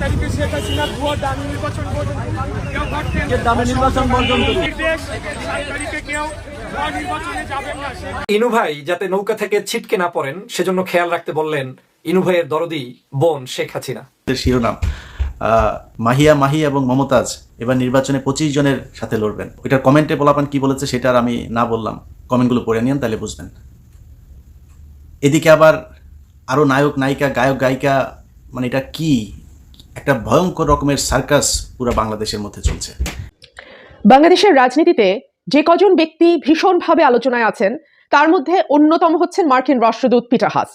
তারিখে শেখ হাসিনা ভুয়ো দামি নির্বাচন বর্জন কেউ দামি নির্বাচন বর্জন নির্দেশ সাত তারিখে কেউ ভুয়ো নির্বাচনে যাবেন না। শেখ ইনু ভাই যাতে নৌকা থেকে ছিটকে না পড়েন সেজন্য খেয়াল রাখতে বললেন ইনু ভাইয়ের দরদি বোন শেখ হাসিনা। শিরোনাম আহ, মাহিয়া মাহি এবং মমতাজ এবার নির্বাচনে পঁচিশ জনের সাথে লড়বেন। ওইটার কমেন্টে বলাপান কি বলেছে সেটা আর আমি না বললাম। কমেন্টগুলো পড়ে নিন তাহলে বুঝবেন। এদিকে আবার আরও নায়ক নায়িকা গায়ক গায়িকা মানে এটা কি? একটা ভয়ঙ্কর রকমের সার্কাস পুরো বাংলাদেশের মধ্যে চলছে। বাংলাদেশের রাজনীতিতে যে কজন ব্যক্তি ভীষণভাবে আলোচনায় আছেন, তার মধ্যে অন্যতম হচ্ছেন মার্কিন রাষ্ট্রদূত পিটার হাস।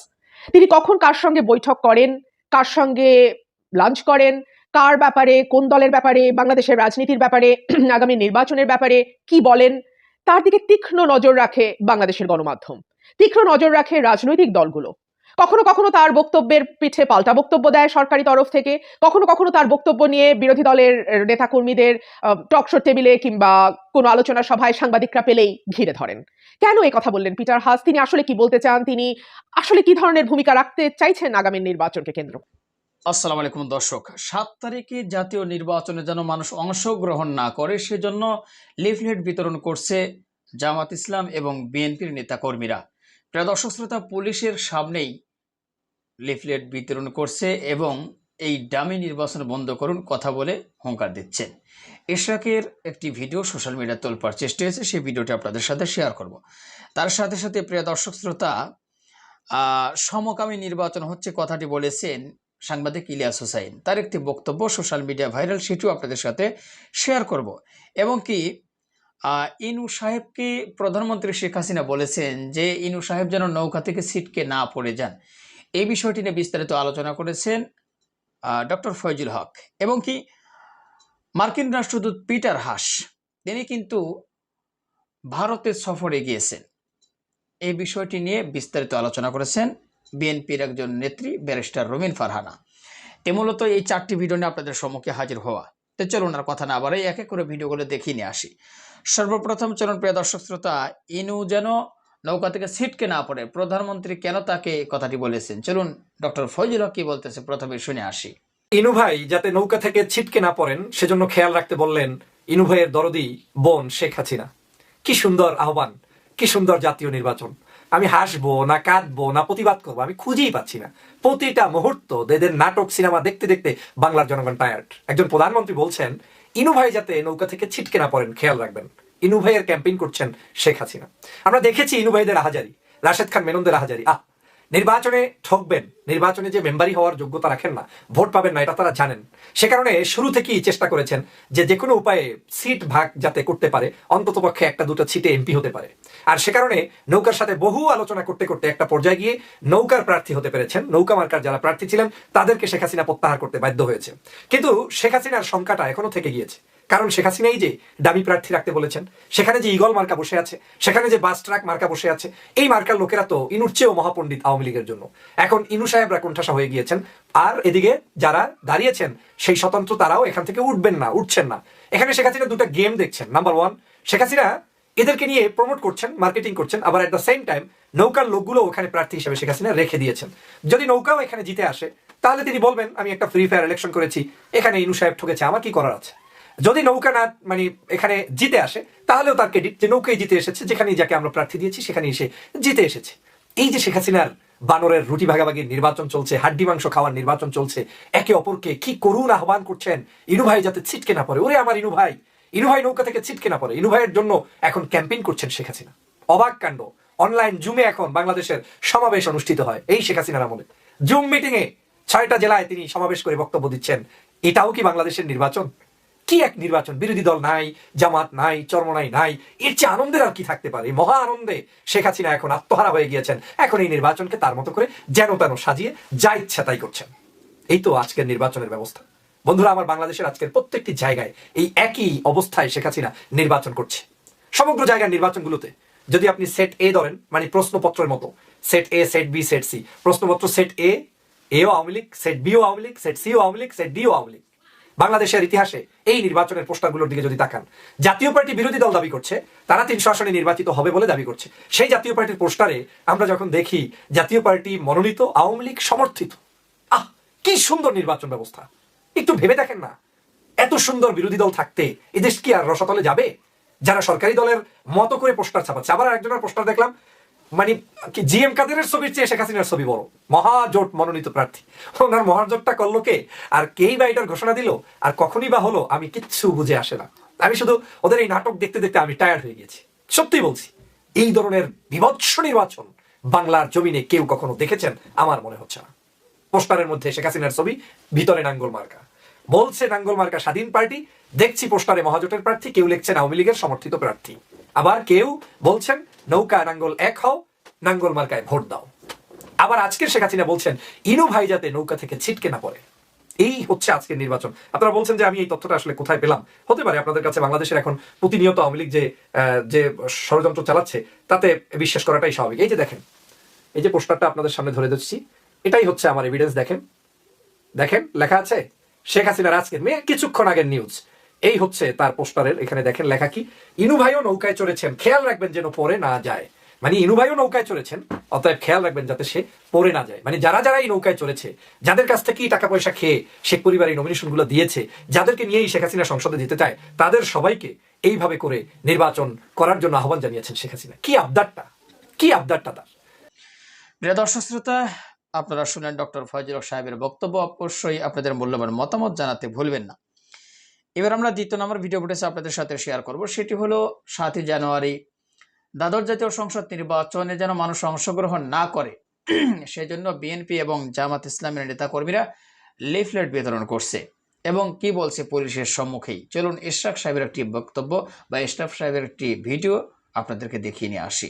তিনি কখন কার সঙ্গে বৈঠক করেন, কার সঙ্গে লাঞ্চ করেন, কার ব্যাপারে, কোন দলের ব্যাপারে, বাংলাদেশের রাজনীতির ব্যাপারে, আগামী নির্বাচনের ব্যাপারে কি বলেন, তার দিকে তীক্ষ্ণ নজর রাখে বাংলাদেশের গণমাধ্যম। তীক্ষ্ণ নজর রাখে রাজনৈতিক দলগুলো। কখনো কখনো তার বক্তব্যের পিঠে পাল্টা বক্তব্য দেয় সরকারি তরফ থেকে। কখনো কখনো তার বক্তব্য নিয়ে বিরোধী দলের নেতাকর্মীদের টকশোর টেবিলে কিংবা কোনো আলোচনা সভায় সাংবাদিকরা পেলেই ঘিরে ধরেন। কেন এই কথা বললেন পিটার হাস? তিনি আসলে কি বলতে চান? তিনি আসলে কি ধরনের ভূমিকা রাখতে চাইছেন আগামী নির্বাচনকে কেন্দ্র? আসসালামু আলাইকুম দর্শক, সাত তারিখে জাতীয় নির্বাচনে যেন মানুষ অংশগ্রহণ না করে, সেজন্য লিফলেট বিতরণ করছে জামাত ইসলাম এবং বিএনপির নেতাকর্মীরা। প্রিয় দর্শক, শ্রোতা, পুলিশের সামনেই লিফলেট বিতরণ করছে এবং এই ডামি নির্বাচন বন্ধ করুন কথা বলে হুঙ্কার দিচ্ছেন ইশরাকের একটি ভিডিও সোশ্যাল মিডিয়া তোলপার চেষ্টা হয়েছে, সেই ভিডিওটি আপনাদের সাথে শেয়ার করব। তার সাথে সাথে প্রিয় দর্শক শ্রোতা সমকামী নির্বাচন হচ্ছে কথাটি বলেছেন সাংবাদিক ইলিয়াস হোসাইন। তার একটি বক্তব্য সোশ্যাল মিডিয়া ভাইরাল, সেটিও আপনাদের সাথে শেয়ার করব। এবং কি ইনু সাহেবকে প্রধানমন্ত্রী শেখ হাসিনা বলেছেন যে, ইনু সাহেব যেন নৌকা থেকে সিটকে না পড়ে যান। এই বিষয়টি নিয়ে বিস্তারিত আলোচনা করেছেন ডক্টর ফয়জুল হক এবং কি মার্কিন রাষ্ট্রদূত পিটার হাস। তিনি কিন্তু ভারতের সফরে গিয়েছেন। এই বিষয়টি নিয়ে বিস্তারিত আলোচনা করেছেন বিএনপির একজন নেত্রী, ব্যারিস্টার রবিন ফারহানা। এ মূলত এই চারটি ভিডিও নিয়ে আপনাদের সম্মুখে হাজির হওয়া। তো চলুন আর কথা না বাড়াই, এক এক করে ভিডিওগুলো দেখিয়ে নিয়ে আসি। সর্বপ্রথম চলুন প্রিয় দর্শক শ্রোতা, ইনু যেন নৌকা থেকে ছিটকে না পড়ে প্রধানমন্ত্রী কেন তাকে কথাটি বলেছেন? চলুন ডক্টর ফয়জুল হক কি বলতেছে প্রথমে শুনে আসি। ইনু ভাই, যাতে নৌকা থেকে ছিটকে না পড়েন, সেজন্য খেয়াল রাখতে বললেন, ইনু ভাইয়ের দরদি বোন শেখ হাসিনা। কি সুন্দর আহ্বান, কি সুন্দর জাতীয় নির্বাচন। আমি হাসবো না কাঁদবো না প্রতিবাদ করব, আমি খুঁজেই পাচ্ছি না। প্রতিটা মুহূর্ত এদের নাটক সিনেমা দেখতে দেখতে বাংলার জনগণ টায়ার্ড একজন প্রধানমন্ত্রী বলছেন, ইনু ভাই যাতে নৌকা থেকে ছিটকে না পড়েন, খেয়াল রাখবেন। ইনু ভাইয়ের ক্যাম্পেইন করছেন শেখ হাসিনা। আমরা দেখেছি ইনু ভাইদের আহাজারি রাশেদ খান মেননদের আহাজারি আহ, নির্বাচনে ঠকবেন, নির্বাচনে যে মেম্বারি হওয়ার যোগ্যতা রাখেন না, ভোট পাবেন না, এটা তারা জানেন। সে কারণে শুরু থেকেই চেষ্টা করেছেন যে যে কোনো উপায়ে সিট ভাগ যাতে করতে পারে, অন্তত পক্ষে একটা দুটো সিটে এমপি হতে পারে। আর সে কারণে নৌকার সাথে বহু আলোচনা করতে করতে একটা পর্যায়ে গিয়ে নৌকার প্রার্থী হতে পেরেছেন। নৌকা মার্কার যারা প্রার্থী ছিলেন, তাদেরকে শেখ হাসিনা প্রত্যাহার করতে বাধ্য হয়েছে। কিন্তু শেখ হাসিনার সংখ্যাটা এখনও থেকে গিয়েছে। কারণ শেখ হাসিনাই যে দামি প্রার্থী রাখতে বলেছেন, সেখানে যে ইগল মার্কা বসে আছে, সেখানে যে বাস ট্রাক মার্কা বসে আছে, এই মার্কার লোকেরা তো ইনুর চেয়েও মহাপণ্ডিত আওয়ামী লীগের জন্য। এখন ইনু সাহেবরা কোণঠাসা হয়ে গিয়েছেন, আর এদিকে যারা দাঁড়িয়েছেন, সেই স্বতন্ত্র তারাও এখান থেকে উঠবেন না, উঠছেন না। এখানে শেখ হাসিনা দুটো গেম দেখছেন। নাম্বার ওয়ান শেখ হাসিনা এদেরকে নিয়ে প্রমোট করছেন মার্কেটিং করছেন, আবার এট দ্য সেম টাইম নৌকার লোকগুলো ওখানে প্রার্থী হিসেবে শেখ হাসিনা রেখে দিয়েছেন। যদি নৌকাও এখানে জিতে আসে, তাহলে তিনি বলবেন, আমি একটা ফ্রি ফায়ার ইলেকশন করেছি, এখানে ইনু সাহেব ঠকেছে, আমার কি করার আছে? যদি নৌকা না মানে এখানে জিতে আসে, তাহলেও তার ক্রেডিট যে নৌকায় জিতে এসেছে, যেখানে যাকে আমরা প্রার্থী দিয়েছি সেখানে এসে জিতে এসেছে। এই যে শেখ হাসিনার বানরের রুটি ভাগাভাগির নির্বাচন চলছে, হাড্ডি মাংস খাওয়ার নির্বাচন চলছে, একে অপরকে কি করুণ আহ্বান করছেন? ইনু ভাই যাতে ছিটকে না পড়ে। ওরে আমার ইনু ভাই! ইনু ভাই নৌকা থেকে ছিটকে না পড়ে। ইনু ভাইয়ের জন্য এখন ক্যাম্পেইন করছেন শেখ হাসিনা। অবাক কাণ্ড। অনলাইন জুমে এখন বাংলাদেশের সমাবেশ অনুষ্ঠিত হয় এই শেখ হাসিনার আমলে। জুম মিটিং এ ছয়টা জেলায় তিনি সমাবেশ করে বক্তব্য দিচ্ছেন। এটাও কি বাংলাদেশের নির্বাচন? কি এক নির্বাচন? বিরোধী দল নাই, জামাত নাই, চরমনাই নাই। এর চেয়ে আনন্দের আর কি থাকতে পারে? মহা আনন্দে শেখ হাসিনা এখন আত্মহারা হয়ে গিয়েছেন। এখন এই নির্বাচনকে তার মতো করে যেন তেন সাজিয়ে যা ইচ্ছা তাই করছেন। এই তো আজকের নির্বাচনের ব্যবস্থা। বন্ধুরা, আমার বাংলাদেশের আজকের প্রত্যেকটি জায়গায় এই একই অবস্থায় শেখ হাসিনা নির্বাচন করছে। সমগ্র জায়গার নির্বাচনগুলোতে যদি আপনি সেট এ ধরেন মানে প্রশ্নপত্রের মতো set A set B set C প্রশ্নপত্র সেট এ এও আওয়ামী লীগ সেট বিও আওয়ামী লীগ সেট সিও আওয়ামী লীগ সেট ডিও আওয়ামী লীগ বাংলাদেশের ইতিহাসে এই নির্বাচনের পোস্টারগুলোর দিকে যদি তাকান, জাতীয় পার্টি বিরোধী দল দাবি করছে, তারা তিনশো আসনে নির্বাচিত হবে বলে দাবি করছে। সেই জাতীয় পার্টির পোস্টারে আমরা যখন দেখি জাতীয় পার্টি মনোনীত, আওয়ামী লীগ সমর্থিত, আহ, কি সুন্দর নির্বাচন ব্যবস্থা। একটু ভেবে দেখেন না, এত সুন্দর বিরোধী দল থাকতে এদেশ কি আর রসাতলে যাবে? যারা সরকারি দলের মতো করে পোস্টার ছাপাচ্ছে, আবার একজনের পোস্টার দেখলাম মানে কি জিএম কাদেরের ছবির চেয়ে শেখ হাসিনার ছবি বড় মহাজোট মনোনীত প্রার্থী। ওনার মহাজোটটা করল কে? আর কেই বা এটার ঘোষণা দিল? আর কখনই বা হলো? আমি কিচ্ছু বুঝে আসে না। আমি শুধু ওদের এই নাটক দেখতে দেখতে আমি টায়ার্ড হয়ে গেছি। সত্যি বলছি, এই ধরনের বিভৎস নির্বাচন বাংলার জমিনে কেউ কখনো দেখেছেন? আমার মনে হচ্ছে না। পোস্টারের মধ্যে শেখ হাসিনার ছবি, ভিতরে নাঙ্গল মার্কা। বলছে নাঙ্গল মার্কা স্বাধীন পার্টি, দেখছি পোস্টারে মহাজোটের প্রার্থী, কেউ লিখছেন আওয়ামী লীগের সমর্থিত প্রার্থী। আবার কেউ বলছেন, নৌকা নাঙ্গল এক হও, নাঙ্গল মার্কায় ভোট দাও। আবার আজকের শেখ হাসিনা বলছেন, ইনু ভাই যাতে নৌকা থেকে ছিটকে না পড়ে। এই হচ্ছে আজকের নির্বাচন। আপনারা বলছেন যে আমি এই তথ্যটা আসলে কোথায় পেলাম? হতে পারে আপনাদের কাছে বাংলাদেশের এখন প্রতিনিয়ত আওয়ামী লীগ যে যে ষড়যন্ত্র চালাচ্ছে, তাতে বিশ্বাস করাটাই স্বাভাবিক। এই যে দেখেন, এই যে পোস্টারটা আপনাদের সামনে ধরে দিচ্ছি এটাই হচ্ছে আমার এভিডেন্স দেখেন। দেখেন, লেখা আছে, শেখ হাসিনার আজকের মেয়ে কিছুক্ষণ আগের নিউজ এই হচ্ছে তার পোস্টারের, এখানে দেখেন লেখা কি ইনু ভাইও নৌকায় চড়েছেন, খেয়াল রাখবেন যেন পরে না যায়। মানে ইনু ভাইও নৌকায় চড়েছেন, অতএব খেয়াল রাখবেন যাতে সে পড়ে না যায়। মানে যারা যারা এই নৌকায় চড়েছে, যাদের কাছ থেকেই টাকা পয়সা খেয়ে শেখ পরিবার এই নমিনেশনগুলো দিয়েছে, যাদেরকে নিয়েই শেখ হাসিনা সংসদে দিতে চায়, তাদের সবাইকে এইভাবে করে নির্বাচন করার জন্য আহ্বান জানিয়েছেন শেখ হাসিনা। কি আবদারটা? কি আবদারটা তার? প্রিয় দর্শক শ্রোতা, আপনারা শুনলেন ডক্টর ফয়জুল সাহেবের বক্তব্য। অবশ্যই আপনাদের মূল্যবান মতামত জানাতে ভুলবেন না। এবার আমরা দ্বিতীয় নম্বর ভিডিও ফুটেজ আপনাদের সাথে শেয়ার করব। সেটি হলো সাতই জানুয়ারি। দ্বাদশ জাতীয় সংসদ নির্বাচনে যেন মানুষ অংশগ্রহণ না করে, সেজন্য বিএনপি এবং জামাত ইসলামের নেতাকর্মীরা লিফলেট বিতরণ করছে এবং কি বলছে পুলিশের সম্মুখেই। চলুন ইশরাক সাহেবের একটি বক্তব্য বা ইশরাফ সাহেবের একটি ভিডিও আপনাদেরকে দেখিয়ে নিয়ে আসি।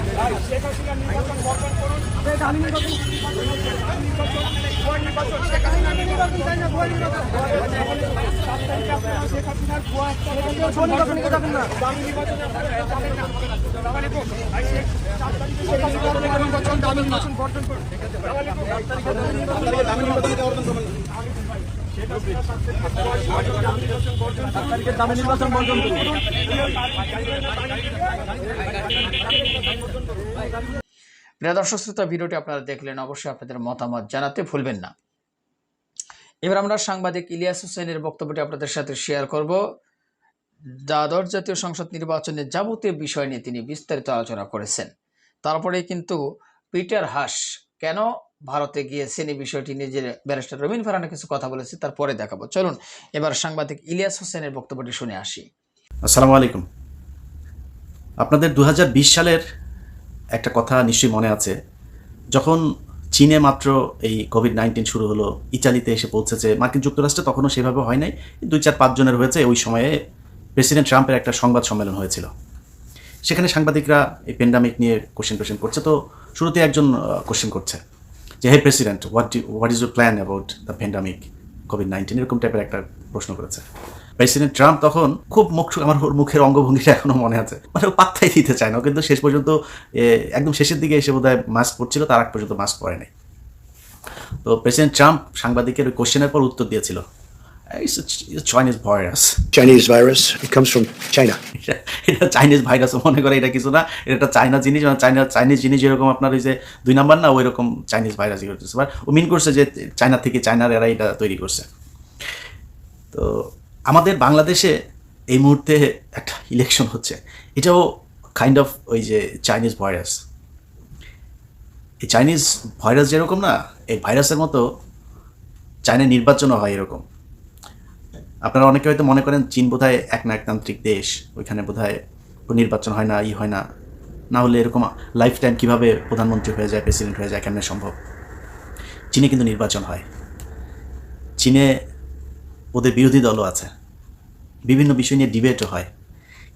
নির্বাচনে শেখ ভুয়া নির্বাচন বর্জন করুন দামি নির্বাচন বর্জন করুন নির্বাচন বর্জন করুন নির্বাচন নির্বাচন শেখ হাসিনার নির্বাচন চাই না ভুয়া নির্বাচন সাত তারিখে আপনারা শেখ হাসিনার ভুয়া নির্বাচন যাবেন না দামি নির্বাচনে আপনারা যাবেন না সালাম আলাইকুম ভাই শেখ সাত তারিখে শেখ হাসিনার ভুয়া নির্বাচন দামি নির্বাচন বর্জন করুন। নির্বাচন বর্জন প্রিয় দর্শক শ্রোতা, ভিডিওটি আপনারা দেখলেন, অবশ্যই আপনাদের মতামত জানাতে ভুলবেন না। এবার আমরা সাংবাদিক ইলিয়াস হোসেনের বক্তব্যটি আপনাদের সাথে শেয়ার করব। দ্বাদশ জাতীয় সংসদ নির্বাচনের যাবতীয় বিষয় নিয়ে তিনি বিস্তারিত আলোচনা করেছেন। তারপরে কিন্তু পিটার হাস, কেন ভারতে গিয়ে এই বিষয়টি যে ব্যারিস্টার রবিন ফারানা কিছু কথা বলেছে, তারপরে দেখাবো। চলুন, এবার সাংবাদিক ইলিয়াস হোসেনের বক্তব্যটি শুনে আসি। আসসালামু আলাইকুম। আপনাদের দু হাজার বিশ সালের একটা কথা নিশ্চয়ই মনে আছে। যখন চীনে মাত্র এই কোভিড নাইন্টিন শুরু হলো, ইতালিতে এসে পৌঁছেছে, মার্কিন যুক্তরাষ্ট্রে তখনও সেভাবে হয় নাই, দুই চার পাঁচজনের হয়েছে, ওই সময়ে প্রেসিডেন্ট ট্রাম্পের একটা সংবাদ সম্মেলন হয়েছিল। সেখানে সাংবাদিকরা এই প্যান্ডামিক নিয়ে কোশ্চেন টোশ্চেন করছে, তো শুরুতে একজন কোশ্চেন করছে। যে hey president what what is your plan about the pandemic covid nineteen এরকম টাইপের একটা প্রশ্ন করেছে। প্রেসিডেন্ট ট্রাম্প তখন খুব মুখ, আমার মুখের অঙ্গভঙ্গিটা এখনও মনে আছে। মানে ও পাত্তাই দিতে চায় না। কিন্তু শেষ পর্যন্ত একদম শেষের দিকে এসে বোধহয় মাস্ক পরছিল, তার আগ পর্যন্ত মাস্ক পরে নাই। তো প্রেসিডেন্ট ট্রাম্প সাংবাদিকের কোশ্চেনের পর উত্তর দিয়েছিল। Chinese virus Chinese virus. Chinese virus. It comes from China. এটা চাইনিজ ভাইরাস মনে করে এটা কিছু না এটা একটা চাইনা জিনিস মানে চাইনা চাইনিজ জিনিস যেরকম আপনার ওই যে দুই নাম্বার না ওই রকম চাইনিজ ভাইরাস ইয়ে করতেছে এবার ও মিন করছে যে চায়না থেকে চায়নার এরা এটা তৈরি করছে তো আমাদের বাংলাদেশে এই মুহূর্তে একটা ইলেকশন হচ্ছে এটাও কাইন্ড অফ ওই যে চাইনিজ ভাইরাস এই চাইনিজ ভাইরাস যেরকম না এই ভাইরাসের মতো চায়নায় নির্বাচনও হয় এরকম আপনারা অনেকে হয়তো মনে করেন চীন বোধহয় এক না একতান্ত্রিক দেশ, ওইখানে বোধহয় কোনো নির্বাচন হয় না, ই হয় না। না হলে এরকম লাইফ টাইম কীভাবে প্রধানমন্ত্রী হয়ে যায় প্রেসিডেন্ট হয়ে যায়, কেমনে সম্ভব? চীনে কিন্তু নির্বাচন হয়। চীনে ওদের বিরোধী দলও আছে। বিভিন্ন বিষয় নিয়ে ডিবেটও হয়।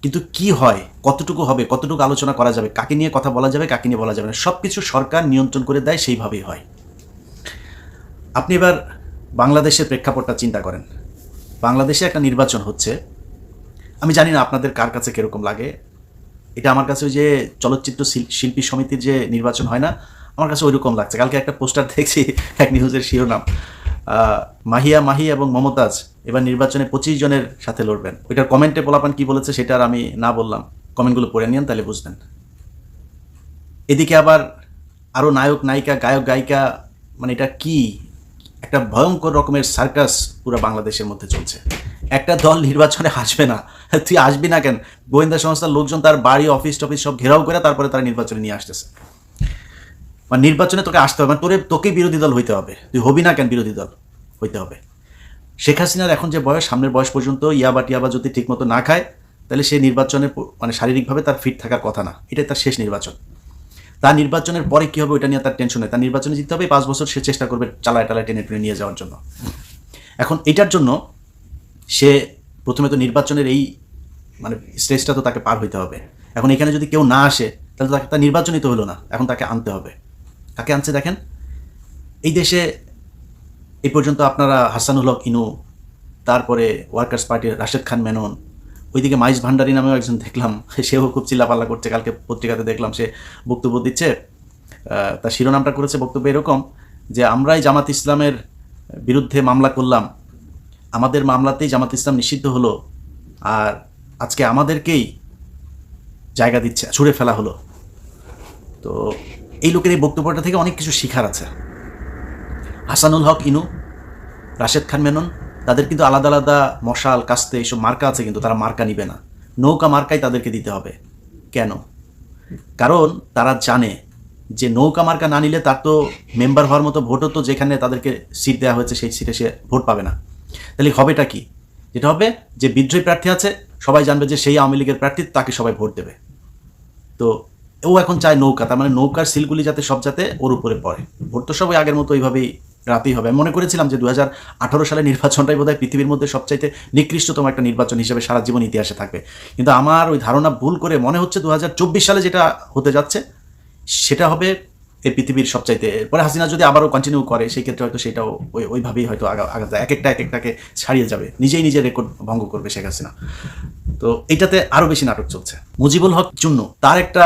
কিন্তু কি হয়, কতটুকু হবে, কতটুকু আলোচনা করা যাবে, কাকে নিয়ে কথা বলা যাবে, কাকে নিয়ে বলা যাবে না সব কিছু সরকার নিয়ন্ত্রণ করে দেয়, সেইভাবেই হয়। আপনি এবার বাংলাদেশের প্রেক্ষাপটটা চিন্তা করেন। বাংলাদেশে একটা নির্বাচন হচ্ছে। আমি জানি না আপনাদের কার কাছে কীরকম লাগে। এটা আমার কাছে ওই যে চলচ্চিত্র শিল- শিল্পী সমিতির যে নির্বাচন হয় না, আমার কাছে ওইরকম লাগছে। কালকে একটা পোস্টার দেখছি, এক নিউজের শিরোনাম। মাহিয়া, মাহি এবং মমতাজ এবার নির্বাচনে পঁচিশ জনের সাথে লড়বেন। ওইটার কমেন্টে পোলাপান কি বলেছে সেটা আর আমি না বললাম। কমেন্টগুলো পড়ে নিন তাহলে বুঝবেন। এদিকে আবার আরও নায়ক, নায়িকা, গায়ক, গায়িকা মানে এটা কি? একটা ভয়ঙ্কর রকমের সার্কাস পুরো বাংলাদেশের মধ্যে চলছে। একটা দল নির্বাচনে আসবে না। তুই আসবি না কেন? গোয়েন্দা সংস্থার লোকজন তার বাড়ি অফিস টফিস সব ঘেরাও করে তারপরে তারা নির্বাচনে নিয়ে আসতেছে। মানে নির্বাচনে তোকে আসতে হবে। মানে তোরে, তোকে বিরোধী দল হইতে হবে। তুই হবি না কেন বিরোধী দল হইতে হবে? শেখ হাসিনার এখন যে বয়স, সামনের বয়স পর্যন্ত ইয়াবা টিয়াবা যদি ঠিকমতো না খায়, তাহলে সে নির্বাচনে মানে শারীরিকভাবে তার ফিট থাকার কথা না। এটাই তার শেষ নির্বাচন। তার নির্বাচনের পরে কি হবে ওইটা নিয়ে তার টেনশন নেই। তার নির্বাচনে জিততে হবে পাঁচ বছর সে চেষ্টা করবে চালায় টালায় টেনে টেনে নিয়ে যাওয়ার জন্য। এখন এটার জন্য সে প্রথমে তো নির্বাচনের এই মানে স্টেজটা তো তাকে পার হইতে হবে। এখন এখানে যদি কেউ না আসে, তাহলে তাকে তার নির্বাচনই তো হলো না। এখন তাকে আনতে হবে। কাকে আনছে দেখেন? এই দেশে এই পর্যন্ত আপনারা হাসানুল হক, ইনু, তারপরে ওয়ার্কার্স পার্টির রাশেদ খান, মেনন ওইদিকে মাইজ ভান্ডারি নামেও একজন দেখলাম। সেও খুব চিল্লাপাল্লা করছে। কালকে পত্রিকাতে দেখলাম সে বক্তব্য দিচ্ছে। তার শিরোনামটা করেছে বক্তব্য এরকম যে, আমরাই জামাত ইসলামের বিরুদ্ধে মামলা করলাম। আমাদের মামলাতেই জামাত ইসলাম নিষিদ্ধ হলো। আর আজকে আমাদেরকেই জায়গা দিচ্ছে, ছুঁড়ে ফেলা হলো। তো এই লোকের এই বক্তব্যটা থেকে অনেক কিছু শিখার আছে। হাসানুল হক ইনু, রাশেদ খান মেনন তাদের কিন্তু আলাদা আলাদা মশাল, কাস্তে এইসব মার্কা আছে কিন্তু তারা মার্কা নিবে না। নৌকা মার্কাই তাদেরকে দিতে হবে। কেন? কারণ তারা জানে যে নৌকা মার্কা না নিলে তার তো মেম্বার হওয়ার মতো ভোটও তো যেখানে তাদেরকে সিট দেওয়া হয়েছে সেই সিটে সে ভোট পাবে না। তাহলে হবেটা কি? যেটা হবে যে বিদ্রোহী প্রার্থী আছে, সবাই জানবে যে সেই আওয়ামী লীগের প্রার্থী, তাকে সবাই ভোট দেবে। তো ও এখন চায় নৌকা, তার মানে নৌকার সিলগুলি যাতে সব যাতে ওর উপরে পড়ে। ভোট তো সবাই আগের মতো ওইভাবেই রাতেই হবে। আমি মনে করেছিলাম যে দু হাজার আঠারো সালে নির্বাচনটাই বোধহয় পৃথিবীর মধ্যে সবচাইতে নিকৃষ্টতম একটা নির্বাচন হিসেবে সারা জীবন ইতিহাসে থাকবে। কিন্তু আমার ওই ধারণা ভুল করে মনে হচ্ছে দু সালে যেটা হতে যাচ্ছে, সেটা হবে এই পৃথিবীর সবচাইতে। এরপরে হাসিনা যদি আবারও কন্টিনিউ করে, সেই ক্ষেত্রে হয়তো সেটাও ওই ওইভাবেই হয়তো আগা এক একটা এক একটাকে ছাড়িয়ে যাবে। নিজেই নিজের রেকর্ড ভঙ্গ করবে শেখ হাসিনা। তো এটাতে আরও বেশি নাটক চলছে। মুজিবুল হক চুন্নু, তার একটা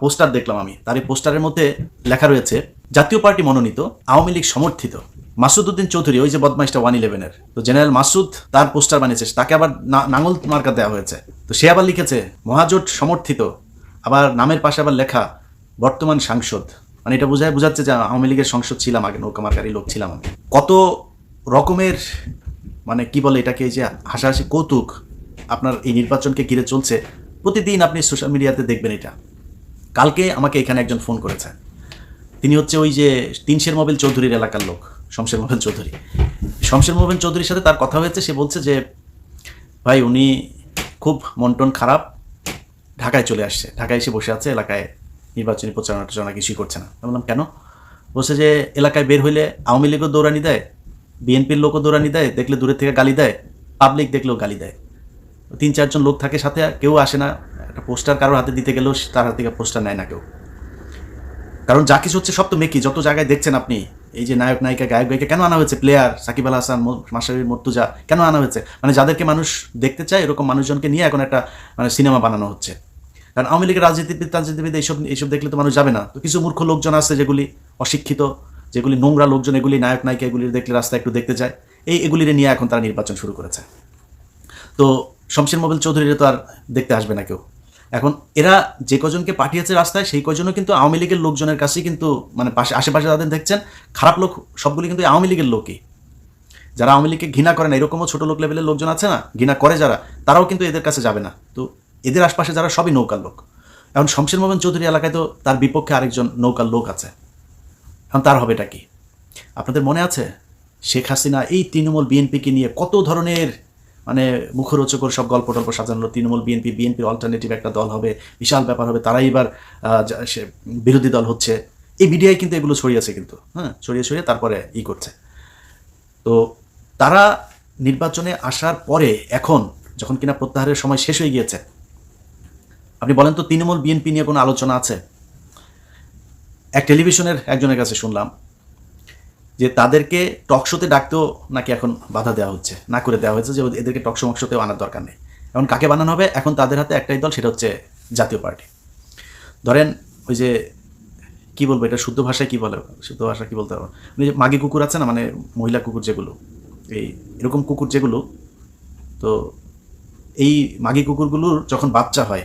পোস্টার দেখলাম আমি। তার এই পোস্টারের মধ্যে লেখা রয়েছে জাতীয় পার্টি মনোনীত, আওয়ামী লীগ সমর্থিত। মাসুদ উদ্দিন চৌধুরী, ওই যে বদমাইশটা ওয়ান ইলেভেনের। তো জেনারেল মাসুদ তার পোস্টার বানিয়েছে, তাকে আবার নাঙল মার্কা দেওয়া হয়েছে। তো সে আবার লিখেছে, মহাজোট সমর্থিত, আবার নামের পাশে আবার লেখা, বর্তমান সাংসদ। মানে এটা বোঝায়, বোঝাচ্ছে যে আওয়ামী লীগের সংসদ ছিলাম আগে, নৌকা মার্কারি লোক ছিলাম আমি। কত রকমের মানে কি বলে এটাকে যে হাসাহাসি কৌতুক আপনার এই নির্বাচনকে ঘিরে চলছে, প্রতিদিন আপনি সোশ্যাল মিডিয়াতে দেখবেন এটা। কালকে আমাকে এখানে একজন ফোন করেছে। তিনি হচ্ছে ওই যে তিনশের মোবাইল চৌধুরীর এলাকার লোক, শমশের মোবাইল চৌধুরী। শমশের মোবাইল চৌধুরীর সাথে তার কথা হয়েছে, সে বলছে যে, ভাই, উনি খুব মন্টন খারাপ, ঢাকায় চলে আসছে। ঢাকায় এসে বসে আছে, এলাকায় নির্বাচনী প্রচারণা টচারণা কিছুই করছে না। বললাম, কেন? বলছে যে, এলাকায় বের হইলে আওয়ামী লীগও দৌড়ানি দেয়, বিএনপির লোকও দৌড়ানি দেয়, দেখলে দূরের থেকে গালি দেয়, পাবলিক দেখলেও গালি দেয়। তিন চারজন লোক থাকে সাথে কেউ আসে না। একটা পোস্টার কারোর হাতে দিতে গেলেও তার হাত থেকে পোস্টার নেয় না কেউ। কারণ যা কিছু হচ্ছে সব তো মেকি যত জায়গায় দেখছেন আপনি, এই যে নায়ক, নায়িকা, গায়ক, গায়িকা, কেন আনা হয়েছে? প্লেয়ার, সাকিব আল হাসান মাসাবির মর্তুজা, কেন আনা হয়েছে? মানে যাদেরকে মানুষ দেখতে চায়, এরকম মানুষজনকে নিয়ে এখন একটা মানে সিনেমা বানানো হচ্ছে। কারণ আওয়ামী লীগের রাজনীতিবিদ রাজনীতিবিদ এইসব এইসব দেখলে তো মানুষ যাবে না। তো কিছু মূর্খ লোকজন আছে যেগুলি অশিক্ষিত, যেগুলি নোংরা লোকজন, এগুলি নায়ক, নায়িকা, এগুলি দেখলে রাস্তায় একটু দেখতে চায় এই এগুলিরে নিয়ে এখন তারা নির্বাচন শুরু করেছে। তো শমশের মোবাইল চৌধুরীরা তো আর দেখতে আসবে না কেউ। এখন এরা যে কজনকে পাঠিয়েছে রাস্তায়, সেই কজনও কিন্তু আওয়ামী লীগের লোকজনের কাছেই কিন্তু মানে পাশে, আশেপাশে যাদের দেখছেন, খারাপ লোক সবগুলি কিন্তু আওয়ামী লীগের লোকই। যারা আওয়ামী লীগকে ঘৃণা করে না, এরকমও ছোট লোক লেভেলের লোকজন আছে না, ঘৃণা করে যারা, তারাও কিন্তু এদের কাছে যাবে না। তো এদের আশপাশে যারা সবই নৌকার লোক। এখন শমশের মোহন চৌধুরী এলাকায় তো তার বিপক্ষে আরেকজন নৌকার লোক আছে। এখন তার হবেটা কি? আপনাদের মনে আছে? শেখ হাসিনা এই তৃণমূল বিএনপিকে নিয়ে কত ধরনের মানে মুখরোচকর সব গল্প টল্প সাজানো তৃণমূল, বিএনপি, বিএনপির অল্টারনেটিভ একটা দল হবে, বিশাল ব্যাপার হবে, তারাই এবার সে বিরোধী দল হচ্ছে। এই মিডিয়ায় কিন্তু এগুলো ছড়িয়েছে কিন্তু হ্যাঁ ছড়িয়ে ছড়িয়ে তারপরে ই করছে। তো তারা নির্বাচনে আসার পরে, এখন যখন কিনা প্রত্যাহারের সময় শেষ হয়ে গিয়েছে, আপনি বলেন তো তৃণমূল, বিএনপি নিয়ে কোনো আলোচনা আছে? এক টেলিভিশনের একজনের কাছে শুনলাম যে তাদেরকে টকশোতে ডাকতেও নাকি এখন বাধা দেওয়া হচ্ছে, না করে দেওয়া হয়েছে যে এদেরকে টকশো মকশোতেও আনার দরকার নেই। এখন কাকে বানানো হবে? এখন তাদের হাতে একটাই দল, সেটা হচ্ছে জাতীয় পার্টি। ধরেন ওই যে, কি বলব এটা, শুদ্ধ ভাষায় কি বলে? শুদ্ধ ভাষা কি বলতে ওই যে মাগি কুকুর আছে না মানে মহিলা কুকুর যেগুলো, এই এরকম কুকুর যেগুলো, তো এই মাগি কুকুরগুলোর যখন বাচ্চা হয়,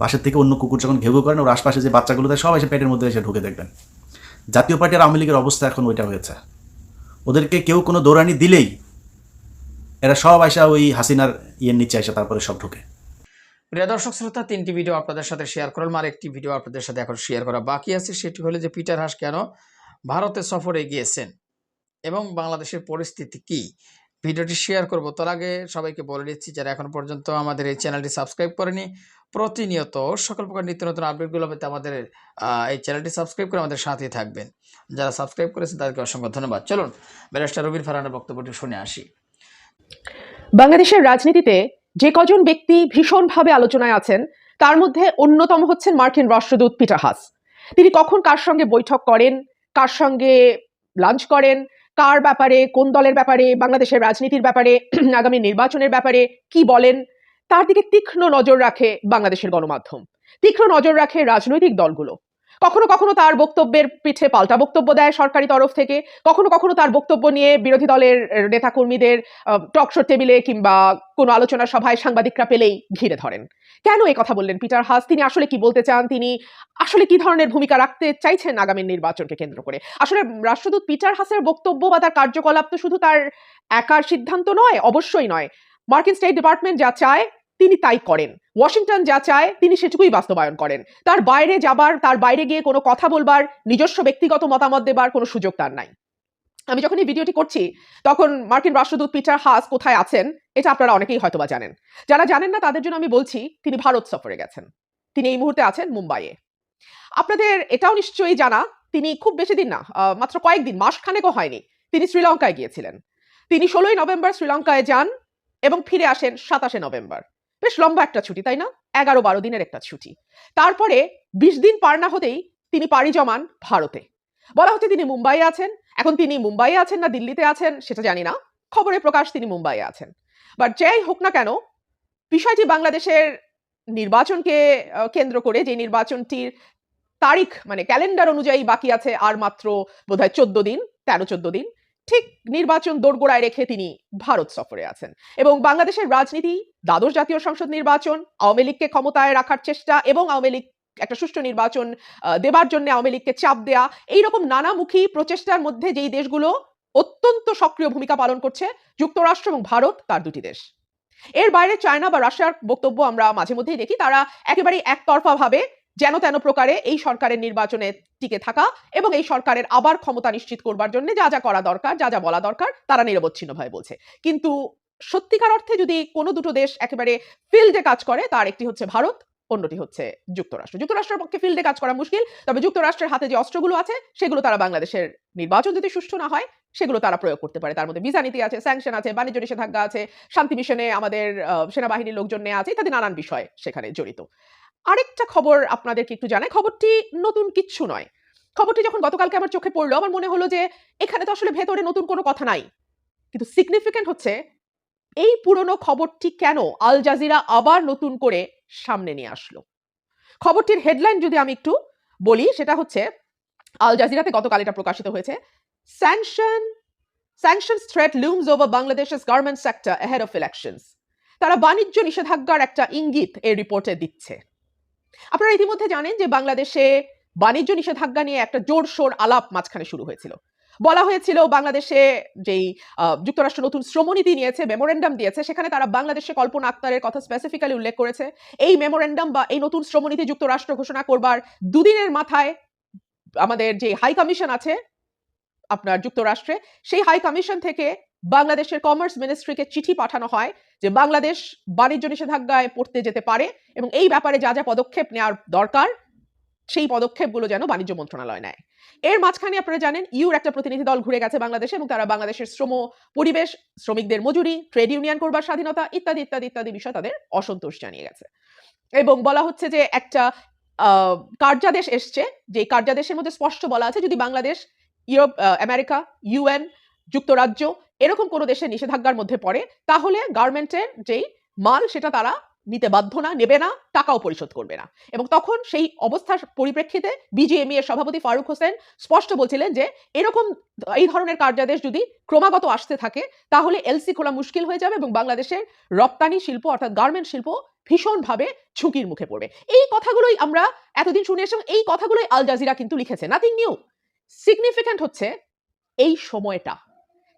পাশের থেকে অন্য কুকুর যখন ঘেউ করেন ওর আশপাশে যে বাচ্চাগুলো দেয় সব এসে পেটের মধ্যে এসে ঢুকে দেখবেন। জাতীয় পার্টি আর আওয়ামী লীগের অবস্থা এখন ওইটা হয়েছে। ওদেরকে কেউ কোনো দৌড়ানি দিলেই এরা সব আইসা ওই হাসিনার ইয়ের নিচে আসে তারপরে সব ঢুকে। প্রিয় দর্শক, শ্রোতা, তিনটি ভিডিও আপনাদের সাথে শেয়ার করলাম, আর একটি ভিডিও আপনাদের সাথে এখন শেয়ার করা বাকি আছে, সেটি হলো যে পিটার হাস কেন ভারতে সফরে গিয়েছেন এবং বাংলাদেশের পরিস্থিতি কি? ভিডিওটি শেয়ার করব। তার আগে সবাইকে বলে দিচ্ছি, যারা এখন পর্যন্ত আমাদের এই চ্যানেলটি সাবস্ক্রাইব করেনি প্রতিনিয়ত সকল প্রকার নিত্য নতুন আপডেটগুলো পেতে আমাদের এই চ্যানেলটি সাবস্ক্রাইব করে আমাদের সাথেই থাকবেন। যারা সাবস্ক্রাইব করেছেন তাদেরকে অসংখ্য ধন্যবাদ। চলুন ব্যারিস্টার রবির ফারহানের বক্তব্যটি শুনে আসি। বাংলাদেশের রাজনীতিতে যে কজন ব্যক্তি ভীষণভাবে আলোচনায় আছেন, তার মধ্যে অন্যতম হচ্ছেন মার্কিন রাষ্ট্রদূত পিটার হাস। তিনি কখন কার সঙ্গে বৈঠক করেন, কার সঙ্গে লাঞ্চ করেন, কার ব্যাপারে, কোন দলের ব্যাপারে, বাংলাদেশের রাজনীতির ব্যাপারে, আগামী নির্বাচনের ব্যাপারে, কি বলেন তার দিকে তীক্ষ্ণ নজর রাখে বাংলাদেশের গণমাধ্যম। তীক্ষ্ণ নজর রাখে রাজনৈতিক দলগুলো। কখনো কখনো তার বক্তব্যের পিঠে পাল্টা বক্তব্য দেয় সরকারি তরফ থেকে। কখনো কখনো তার বক্তব্য নিয়ে বিরোধী দলের নেতাকর্মীদের টকশো টেবিলে কিংবা কোনো আলোচনা সভায় সাংবাদিকরা পেলেই ঘিরে ধরেন। কেন এই কথা বললেন পিটার হাস? তিনি আসলে কি বলতে চান? তিনি আসলে কি ধরনের ভূমিকা রাখতে চাইছেন আগামী নির্বাচনকে কেন্দ্র করে? আসলে রাষ্ট্রদূত পিটার হাসের বক্তব্য বা তার কার্যকলাপ তো শুধু তার একার সিদ্ধান্ত নয়, অবশ্যই নয়। মার্কিন স্টেট ডিপার্টমেন্ট যা চায়, তিনি তাই করেন। ওয়াশিংটন যা চায়, তিনি সেটুকুই বাস্তবায়ন করেন। তার বাইরে যাবার, তার বাইরে গিয়ে কোনো কথা বলবার, নিজস্ব ব্যক্তিগত মতামত দেবার কোনো সুযোগ তার নাই। আমি যখন এই ভিডিওটি করছি, তখন মার্কিন রাষ্ট্রদূত পিটার হাস কোথায় আছেন, এটা আপনারা অনেকেই হয়তোবা জানেন। যারা জানেন না, তাদের জন্য আমি বলছি, তিনি ভারত সফরে গেছেন। তিনি এই মুহূর্তে আছেন মুম্বাইয়ে। আপনাদের এটাও নিশ্চয়ই জানা, তিনি খুব বেশি দিন না মাত্র কয়েকদিন, মাসখানেকও হয়নি, তিনি শ্রীলঙ্কায় গিয়েছিলেন। তিনি ষোলোই নভেম্বর শ্রীলঙ্কায় যান এবং ফিরে আসেন সাতাশে নভেম্বর। বেশ লম্বা একটা ছুটি, তাই না? এগারো বারো দিনের একটা ছুটি। তারপরে বিশ দিন পার না হতেই তিনি পাড়ি জমান ভারতে। বলা হচ্ছে তিনি মুম্বাইয়ে আছেন। এখন তিনি মুম্বাইয়ে আছেন না দিল্লিতে আছেন, সেটা জানি না। খবরে প্রকাশ তিনি মুম্বাইয়ে আছেন। বাট যাই হোক না কেন, বিষয়টি বাংলাদেশের নির্বাচনকে কেন্দ্র করে যে নির্বাচনটির তারিখ মানে ক্যালেন্ডার অনুযায়ী বাকি আছে আর মাত্র বোধহয় চোদ্দ দিন, তেরো চোদ্দ দিন ঠিক নির্বাচন দোরগোড়ায় রেখে তিনি ভারত সফরে আছেন। এবং বাংলাদেশের রাজনীতি, দ্বাদশ জাতীয় সংসদ নির্বাচন, আওয়ামী লীগকে ক্ষমতায় রাখার চেষ্টা এবং আওয়ামী লীগ একটা সুষ্ঠু নির্বাচন দেবার জন্য আওয়ামী লীগকে চাপ দেয়া, এইরকম নানামুখী প্রচেষ্টার মধ্যে যেই দেশগুলো অত্যন্ত সক্রিয় ভূমিকা পালন করছে, যুক্তরাষ্ট্র এবং ভারত তার দুটি দেশ। এর বাইরে চায়না বা রাশিয়ার বক্তব্য আমরা মাঝে মধ্যেই দেখি, তারা একেবারেই একতরফা ভাবে যেন তেন প্রকারে এই সরকারের নির্বাচনে টিকে থাকা এবং এই সরকারের আবার ক্ষমতা নিশ্চিত করবার জন্য যা যা করা দরকার, যা যা বলা দরকার, তারা নিরবচ্ছিন্নভাবে বলছে। কিন্তু সত্যিকার অর্থে যদি কোনো দুটো দেশ একেবারে ফিল্ডে কাজ করে, তার একটি হচ্ছে ভারত, অন্যটি হচ্ছে যুক্তরাষ্ট্র। যুক্তরাষ্ট্রের পক্ষে ফিল্ডে কাজ করা মুশকিল, তবে যুক্তরাষ্ট্রের হাতে যে অস্ত্রগুলো আছে, সেগুলো তারা বাংলাদেশের নির্বাচন যদি সুষ্ঠু না হয়, সেগুলো তারা প্রয়োগ করতে পারে। তার মধ্যে ভিসা নীতি আছে স্যাংশন আছে, বাণিজ্য নিষেধাজ্ঞা আছে, শান্তি মিশনে আমাদের সেনাবাহিনীর লোকজন নেওয়া আছে, ইত্যাদি নানান বিষয় সেখানে জড়িত। আরেকটা খবর আপনাদেরকে একটু জানাই। খবরটি নতুন কিচ্ছু নয়। খবরটি যখন গতকালকে আমার চোখে পড়ল, আমার মনে হলো যে এখানে তো আসলে ভেতরে নতুন কোনো কথা নাই। কিন্তু সিগনিফিক্যান্ট হচ্ছে, এই পুরনো খবরটি কেন আল জাজিরা আবার নতুন করে সামনে নিয়ে আসলো? খবরটির হেডলাইন যদি আমি একটু বলি, সেটা হচ্ছে আল জাজিরাতে গতকাল এটা প্রকাশিত হয়েছে। Sanction sanctions threat looms over বাংলাদেশের garment sector ahead of elections তারা বাণিজ্য নিষেধাজ্ঞার একটা ইঙ্গিত এই রিপোর্টে দিচ্ছে। আপনারা ইতিমধ্যে জানেন যে বাংলাদেশে বাণিজ্য নিষেধাজ্ঞা নিয়ে একটা জোরশোর আলাপ মাঝখানে শুরু হয়েছিল। বলা হয়েছিল বাংলাদেশে যেই যুক্তরাষ্ট্র নতুন শ্রমনীতি নিয়েছে, মেমোরেন্ডাম দিয়েছে, সেখানে তারা বাংলাদেশে কল্পনা আক্তারের কথা স্পেসিফিক্যালি উল্লেখ করেছে। এই মেমোরেন্ডাম বা এই নতুন শ্রমনীতি যুক্তরাষ্ট্র ঘোষণা করবার দুদিনের মাথায় আমাদের যে হাই কমিশন আছে, আপনার যুক্তরাষ্ট্রে, সেই হাই কমিশন থেকে বাংলাদেশের কমার্স মিনিস্ট্রিকে চিঠি পাঠানো হয় যে বাংলাদেশ বাণিজ্য নিষেধাজ্ঞায় পড়তে যেতে পারে এবং এই ব্যাপারে যা যা পদক্ষেপ নেওয়ার দরকার, সেই পদক্ষেপগুলো যেন বাণিজ্য মন্ত্রণালয় নেয়। এর মাঝখানে আপনারা জানেন, ইউর একটা প্রতিনিধি দল ঘুরে গেছে বাংলাদেশে এবং তারা বাংলাদেশের শ্রম পরিবেশ, শ্রমিকদের মজুরি, ট্রেড ইউনিয়ন করবার স্বাধীনতা ইত্যাদি ইত্যাদি ইত্যাদি বিষয় তাদের অসন্তোষ জানিয়ে গেছে। এবং বলা হচ্ছে যে একটা কার্যাদেশ এসছে, যে কার্যাদেশের মধ্যে স্পষ্ট বলা আছে যদি বাংলাদেশ, ইউরোপ আমেরিকা, ইউএন, যুক্তরাজ্য এরকম কোনো দেশে নিষেধাজ্ঞার মধ্যে পড়ে, তাহলে গার্মেন্টের যেই মাল সেটা তারা নিতে বাধ্য না, নেবে না, টাকাও পরিশোধ করবে না। এবং তখন সেই অবস্থার পরিপ্রেক্ষিতে বিজিএমই এর সভাপতি ফারুক হোসেন স্পষ্ট বলছিলেন যে, এরকম এই ধরনের কার্যাদেশ যদি ক্রমাগত আসতে থাকে, তাহলে এলসি খোলা মুশকিল হয়ে যাবে এবং বাংলাদেশের রপ্তানি শিল্প অর্থাৎ গার্মেন্ট শিল্প ভীষণভাবে ঝুঁকির মুখে পড়বে। এই কথাগুলোই আমরা এতদিন শুনে এসেছি এই কথাগুলোই আল জাজিরা কিন্তু লিখেছে। নাথিং নিউ সিগনিফিক্যান্ট হচ্ছে এই সময়টা।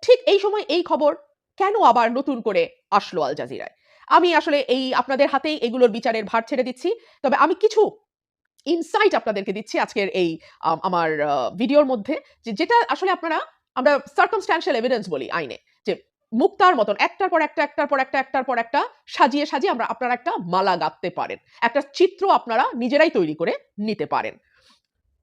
ঠিক এই সময় এই খবর কেন আবার নতুন করে আসলো আল জাজিরায়? আমি আসলে এই আপনাদের হাতেই এগুলোর বিচারের ভার ছেড়ে দিচ্ছি, তবে আমি কিছু ইনসাইট আপনাদেরকে দিচ্ছি আজকের এই আমার ভিডিওর মধ্যে, যে যেটা আসলে আপনারা, আমরা সার্কামস্ট্যান্সিয়াল এভিডেন্স বলি আইনে, যে মুক্তার মতন একটার পর একটা, একটার পর একটা, একটার পর একটা সাজিয়ে সাজিয়ে আমরা আপনারা একটা মালা গাঁথতে পারেন, একটা চিত্র আপনারা নিজেরাই তৈরি করে নিতে পারেন।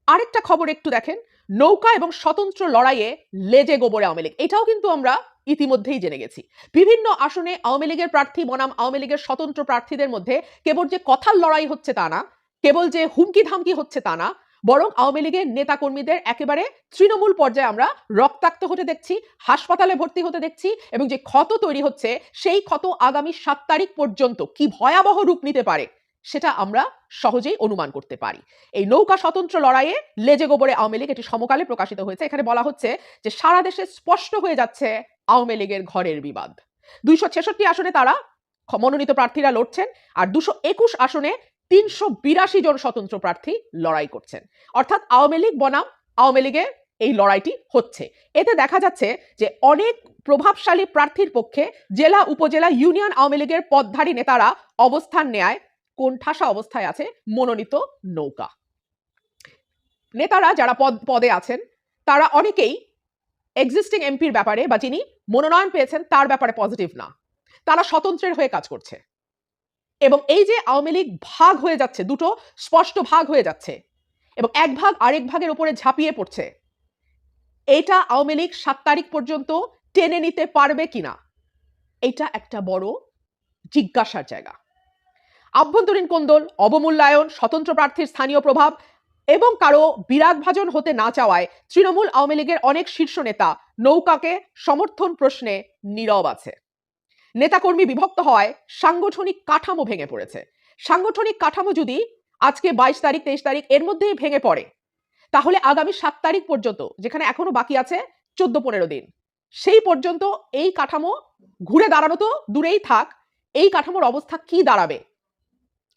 আরেকটা খবর একটু দেখেন নৌকা এবং স্বতন্ত্র লড়াইয়ে লেজে গোবরে আওয়ামী লীগ। এটাও কিন্তু আমরা ইতিমধ্যেই জেনে গেছি। বিভিন্ন আসনে আওয়ামী লীগের প্রার্থী, বনাম আওয়ামী লীগের স্বতন্ত্র প্রার্থীদের মধ্যে কেবল যে কথার লড়াই হচ্ছে তা না, কেবল যে হুমকি ধামকি হচ্ছে তা না, বরং আওয়ামী লীগের নেতাকর্মীদের একেবারে তৃণমূল পর্যায়ে আমরা রক্তাক্ত হতে দেখছি, হাসপাতালে ভর্তি হতে দেখছি এবং যে ক্ষত তৈরি হচ্ছে, সেই ক্ষত আগামী সাত তারিখ পর্যন্ত কি ভয়াবহ রূপ নিতে পারে সেটা আমরা সহজেই অনুমান করতে পারি। এই নৌকা স্বতন্ত্র লড়াইয়ে লেজে গোবরে আওয়ামী লীগ এটি সমকালে প্রকাশিত হয়েছে। এখানে বলা হচ্ছে যে সারা দেশে স্পষ্ট হয়ে যাচ্ছে আওয়ামী লীগের ঘরের বিবাদ। দুইশো ছেষট্টি আসনে তারা মনোনীত প্রার্থীরা লড়ছেন আর দুশো একুশ আসনে তিনশো বিরাশি জন স্বতন্ত্র প্রার্থী লড়াই করছেন। অর্থাৎ আওয়ামী লীগ বনাম, আওয়ামী লীগের এই লড়াইটি হচ্ছে। এতে দেখা যাচ্ছে যে অনেক প্রভাবশালী প্রার্থীর পক্ষে জেলা, উপজেলা, ইউনিয়ন আওয়ামী লীগের পদধারী নেতারা অবস্থান নেয় কোণঠাসা অবস্থায় আছে? মনোনীত নৌকা। নেতারা যারা পদ, পদে আছেন, তারা অনেকেই এক্সিস্টিং এমপির ব্যাপারে বা যিনি মনোনয়ন পেয়েছেন, তার ব্যাপারে পজিটিভ না। তারা স্বতন্ত্রের হয়ে কাজ করছে। এবং এই যে আওয়ামী লীগ ভাগ হয়ে যাচ্ছে, দুটো স্পষ্ট ভাগ হয়ে যাচ্ছে, এবং এক ভাগ আরেক ভাগের উপরে ঝাঁপিয়ে পড়ছে, এটা আওয়ামী লীগ সাত তারিখ পর্যন্ত টেনে নিতে পারবে কিনা? এটা একটা বড় জিজ্ঞাসার জায়গা। আভ্যন্তরীণ কোন্দল, অবমূল্যায়ন, স্বতন্ত্র প্রার্থীর স্থানীয় প্রভাব এবং কারও বিরাগ ভাজন হতে না চাওয়ায় তৃণমূল আওয়ামী লীগের অনেক শীর্ষ নেতা নৌকাকে সমর্থন প্রশ্নে নীরব আছে। নেতাকর্মী বিভক্ত হওয়ায় সাংগঠনিক কাঠামো ভেঙে পড়েছে। সাংগঠনিক কাঠামো যদি আজকে বাইশ তারিখ, তেইশ তারিখ এর মধ্যেই ভেঙে পড়ে, তাহলে আগামী সাত তারিখ পর্যন্ত, যেখানে এখনও বাকি আছে চোদ্দ, পনেরো দিন, সেই পর্যন্ত এই কাঠামো ঘুরে দাঁড়ানো তো দূরেই থাক, এই কাঠামোর অবস্থা কি দাঁড়াবে?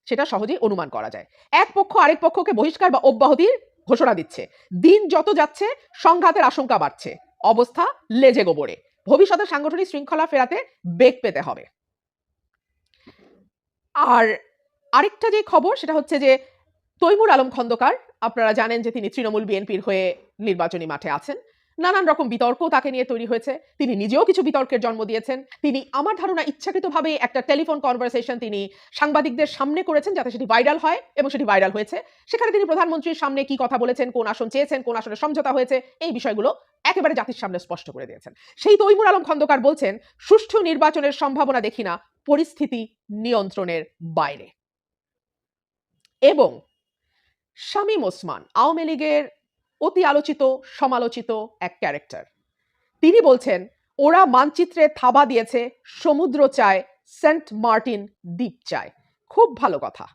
সেটা সহজেই অনুমান করা যায়। এক পক্ষ আরেক পক্ষকে বহিষ্কার বা অব্যাহতির ঘোষণা দিচ্ছে। দিন যত যাচ্ছে, সংঘাতের আশঙ্কা বাড়ছে। অবস্থা লেজে গোবরে। ভবিষ্যতে সাংগঠনিক শৃঙ্খলা ফেরাতে বেগ পেতে হবে। আর আরেকটা যে খবর, সেটা হচ্ছে যে তৈমুর আলম খন্দকার, আপনারা জানেন যে তিনি তৃণমূল বিএনপির হয়ে নির্বাচনী মাঠে আছেন। নানান রকম বিতর্ক তাকে নিয়ে তৈরি হয়েছে। তিনি নিজেও কিছু বিতর্কের জন্ম দিয়েছেন। তিনি আমার ধারণা ইচ্ছাকৃতভাবে একটা টেলিফোন কনভারসেশন তিনি সাংবাদিকদের সামনে করেছেন যাতে সেটি ভাইরাল হয় এবং সেটি ভাইরাল হয়েছে। সেখানে তিনি প্রধানমন্ত্রীর সামনে কি কথা বলেছেন, কোন আসন চেয়েছেন, কোন আসনে সমঝোতা হয়েছে, এই বিষয়গুলো একেবারে জাতির সামনে স্পষ্ট করে দিয়েছেন। সেই তৈমুর আলম খন্দকার বলছেন, সুষ্ঠু নির্বাচনের সম্ভাবনা দেখি না, পরিস্থিতি নিয়ন্ত্রণের বাইরে। এবং শামীম ওসমান, আওয়ামী লীগের অতি আলোচিত, সমালোচিত এক ক্যারেক্টার তিনি বলছেন, ওরা মানচিত্রে থাবা দিয়েছে সমুদ্র চায়, সেন্ট মার্টিন দ্বীপ চায়। খুব ভালো কথা।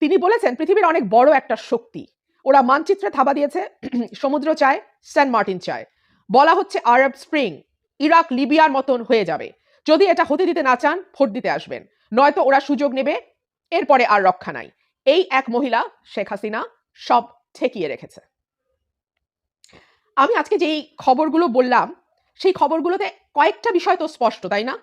তিনি বলেছেন, পৃথিবীর অনেক বড় একটা শক্তি। ওরা মানচিত্রে থাবা দিয়েছে, সমুদ্র চায়, সেন্ট মার্টিন চায়। বলা হচ্ছে আরব স্প্রিং, ইরাক লিবিয়ার মতন হয়ে যাবে। যদি এটা হতে দিতে না চান, ভোট দিতে আসবেন। নয়তো ওরা সুযোগ নেবে, এরপরে আর রক্ষা নাই। এই এক মহিলা, শেখ হাসিনা, সব ঠেকিয়ে রেখেছে। আমি আজকে যেই খবরগুলো বললাম, সেই খবরগুলোতে কয়েকটা বিষয় তো স্পষ্ট, তাই না?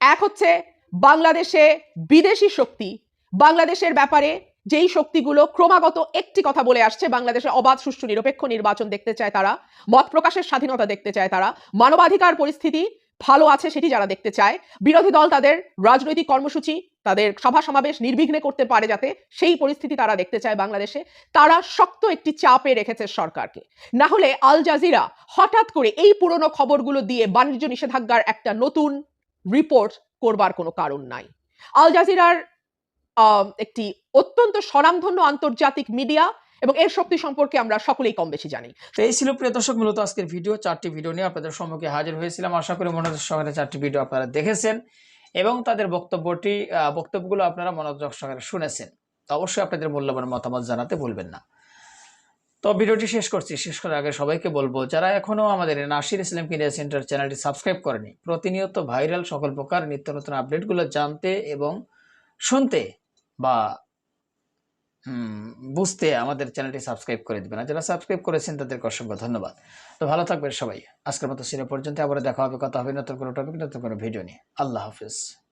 এক হচ্ছে বাংলাদেশে বিদেশি শক্তি। বাংলাদেশের ব্যাপারে যেই শক্তিগুলো ক্রমাগত একটি কথা বলে আসছে, বাংলাদেশে অবাধ, সুষ্ঠু, নিরপেক্ষ নির্বাচন দেখতে চায় তারা, মত প্রকাশের স্বাধীনতা দেখতে চায় তারা, মানবাধিকার পরিস্থিতি ভালো আছে সেটি যারা দেখতে চায়, বিরোধী দল তাদের রাজনৈতিক কর্মসূচি তাদের সভা সমাবেশ নির্বিঘ্নে করতে পারে যাতে সেই পরিস্থিতি তারা দেখতে চায় বাংলাদেশে। তারা শক্ত একটি চাপে রেখেছে সরকারকে। না হলে আল জাজিরা হঠাৎ করে এই পুরনো খবরগুলো দিয়ে বাণিজ্য নিষেধাজ্ঞার একটা নতুন রিপোর্ট করবার কোনো কারণ নাই। আল জাজিরার একটি অত্যন্ত স্বনামধন্য আন্তর্জাতিক মিডিয়া এবং এর শক্তি সম্পর্কে আমরা সকলেই কম বেশি জানি। তো এই ছিল প্রিয় দর্শক, মূলত আজকের ভিডিও। চারটি ভিডিও নিয়ে আপনাদের সম্মুখে হাজির হয়েছিলাম। আশা করি মনোযোগ সহকারে চারটি ভিডিও আপনারা দেখেছেন। এবং তাদের বক্তব্যটি বক্তব্যগুলো আপনারা মনোযোগ সহকারে শুনেছেন। তো অবশ্যই আপনাদের মূল্যবান মতামত জানাতে ভুলবেন না। তো ভিডিওটি শেষ করছি। শেষ করার আগে সবাইকে বলব, যারা এখনও আমাদের নাসির ইসলাম কিনিয়া সেন্টার চ্যানেলটি সাবস্ক্রাইব করেনি, প্রতিনিয়ত ভাইরাল সকল প্রকার নিত্য নতুন আপডেটগুলো জানতে এবং শুনতে বা বুঝতে আমাদের চ্যানেলটি সাবস্ক্রাইব করে দেবেন। আর যারা সাবস্ক্রাইব করেছেন, তাদেরকে অসংখ্য ধন্যবাদ। তো ভালো থাকবেন সবাই। আজকের মতো সিনে পর্যন্ত আবার দেখা হবে, কথা হবে নতুন কোনো টপিক নতুন কোনো ভিডিও নিয়ে। আল্লাহ হাফিজ।